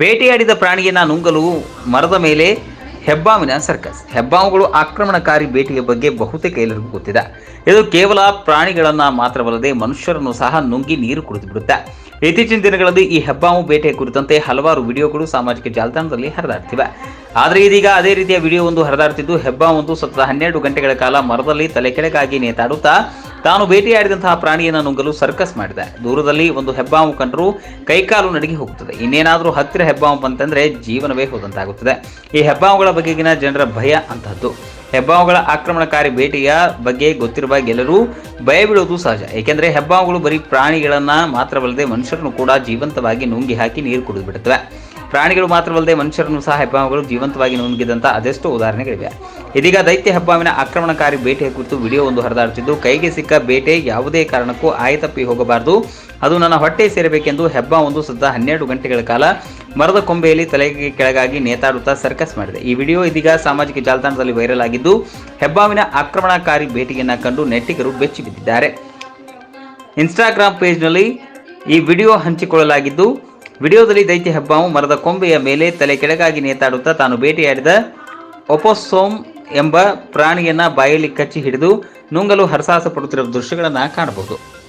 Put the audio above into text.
ಬೇಟೆಯಾಡಿದ ಪ್ರಾಣಿಯನ್ನ ನುಂಗಲು ಮರದ ಮೇಲೆ ಹೆಬ್ಬಾವಿನ ಸರ್ಕಸ್ ಹೆಬ್ಬಾವುಗಳು ಆಕ್ರಮಣಕಾರಿ ಬೇಟೆಯ ಬಗ್ಗೆ ಬಹುತೇಕ ಎಲ್ಲರಿಗೂ ಗೊತ್ತಿದೆ. ಇದು ಕೇವಲ ಪ್ರಾಣಿಗಳನ್ನು ಮಾತ್ರವಲ್ಲದೆ ಮನುಷ್ಯರನ್ನು ಸಹ ನುಂಗಿ ನೀರು ಕುಡಿದು ಬಿಡುತ್ತೆ. ಇತ್ತೀಚಿನ ದಿನಗಳಲ್ಲಿ ಈ ಹೆಬ್ಬಾವು ಬೇಟೆಯ ಕುರಿತಂತೆ ಹಲವಾರು ವಿಡಿಯೋಗಳು ಸಾಮಾಜಿಕ ಜಾಲತಾಣದಲ್ಲಿ ಹರಿದಾಡ್ತಿವೆ. ಆದರೆ ಇದೀಗ ಅದೇ ರೀತಿಯ ವಿಡಿಯೋ ಒಂದು ಹರಿದಾಡ್ತಿದ್ದು, ಹೆಬ್ಬಾವೊಂದು ಸತತ ಹನ್ನೆರಡು ಗಂಟೆಗಳ ಕಾಲ ಮರದಲ್ಲಿ ತಲೆ ಕೆಳಗಾಗಿ ನೇತಾಡುತ್ತಾ ತಾನು ಬೇಟೆಯಾಡಿದಂತಹ ಪ್ರಾಣಿಯನ್ನು ನುಂಗಲು ಸರ್ಕಸ್ ಮಾಡಿದೆ. ದೂರದಲ್ಲಿ ಒಂದು ಹೆಬ್ಬಾವು ಕಂಡರೂ ಕೈಕಾಲು ನಡಿಗೆ ಹೋಗುತ್ತದೆ ಇನ್ನೇನಾದರೂ ಹತ್ತಿರ ಹೆಬ್ಬಾವು ಬಂತಂದ್ರೆ ಜೀವನವೇ ಹೋದಂತಾಗುತ್ತದೆ. ಈ ಹೆಬ್ಬಾವುಗಳ ಬಗೆಗಿನ ಜನರ ಭಯ ಅಂತಹದ್ದು. ಹೆಬ್ಬಾವುಗಳ ಆಕ್ರಮಣಕಾರಿ ಬೇಟೆಯ ಬಗ್ಗೆ ಗೊತ್ತಿರುವ ಗೆಲ್ಲರೂ ಭಯ ಬಿಡುವುದು ಸಹಜ. ಏಕೆಂದರೆ ಹೆಬ್ಬಾವುಗಳು ಬರೀ ಪ್ರಾಣಿಗಳನ್ನು ಮಾತ್ರವಲ್ಲದೆ ಮನುಷ್ಯರನ್ನು ಕೂಡ ಜೀವಂತವಾಗಿ ನುಂಗಿ ಹಾಕಿ ನೀರು ಕುಡಿದು ಬಿಡುತ್ತವೆ. ಪ್ರಾಣಿಗಳು ಮಾತ್ರವಲ್ಲದೆ ಮನುಷ್ಯರನ್ನು ಸಹ ಹೆಬ್ಬಾವುಗಳು ಜೀವಂತವಾಗಿ ನುಂಗಿದಂತಹ ಅದೆಷ್ಟೋ ಉದಾಹರಣೆಗಳಿವೆ. ಇದೀಗ ದೈತ್ಯ ಹೆಬ್ಬಾವಿನ ಆಕ್ರಮಣಕಾರಿ ಬೇಟೆಯ ಕುರಿತು ವಿಡಿಯೋ ಒಂದು ಹರಿದಾಡುತ್ತಿದ್ದು, ಕೈಗೆ ಸಿಕ್ಕ ಬೇಟೆ ಯಾವುದೇ ಕಾರಣಕ್ಕೂ ಆಯತಪ್ಪಿ ಹೋಗಬಾರದು. ಅದು ನನ್ನ ಹೊಟ್ಟೆ ಸೇರಬೇಕೆಂದು ಹೆಬ್ಬಾ ಒಂದು ಸದ್ದ ಹನ್ನೆರಡು ಗಂಟೆಗಳ ಕಾಲ ಮರದ ಕೊಂಬೆಯಲ್ಲಿ ತಲೆಗೆ ಕೆಳಗಾಗಿ ನೇತಾಡುತ್ತಾ ಸರ್ಕಸ್ ಮಾಡಿದೆ. ಈ ವಿಡಿಯೋ ಇದೀಗ ಸಾಮಾಜಿಕ ಜಾಲತಾಣದಲ್ಲಿ ವೈರಲ್ ಆಗಿದ್ದು ಹೆಬ್ಬಾವಿನ ಆಕ್ರಮಣಕಾರಿ ಬೇಟೆಯನ್ನ ಕಂಡು ನೆಟ್ಟಿಗರು ಬೆಚ್ಚಿ ಬಿದ್ದಿದ್ದಾರೆ. ಇನ್ಸ್ಟಾಗ್ರಾಮ್ ಪೇಜ್ನಲ್ಲಿ ಈ ವಿಡಿಯೋ ಹಂಚಿಕೊಳ್ಳಲಾಗಿದ್ದು ವಿಡಿಯೋದಲ್ಲಿ ದೈತ್ಯ ಹೆಬ್ಬಾವು ಮರದ ಕೊಂಬೆಯ ಮೇಲೆ ತಲೆ ಕೆಳಗಾಗಿ ನೇತಾಡುತ್ತಾ ತಾನು ಭೇಟಿಯಾಡಿದ ಒಪೋಸೋಮ್ ಎಂಬ ಪ್ರಾಣಿಯನ್ನ ಬಾಯಲ್ಲಿ ಕಚ್ಚಿ ಹಿಡಿದು ನುಂಗಲು ಹರಸಾಹಸ ಪಡುತ್ತಿರುವ ದೃಶ್ಯಗಳನ್ನು ಕಾಣಬಹುದು.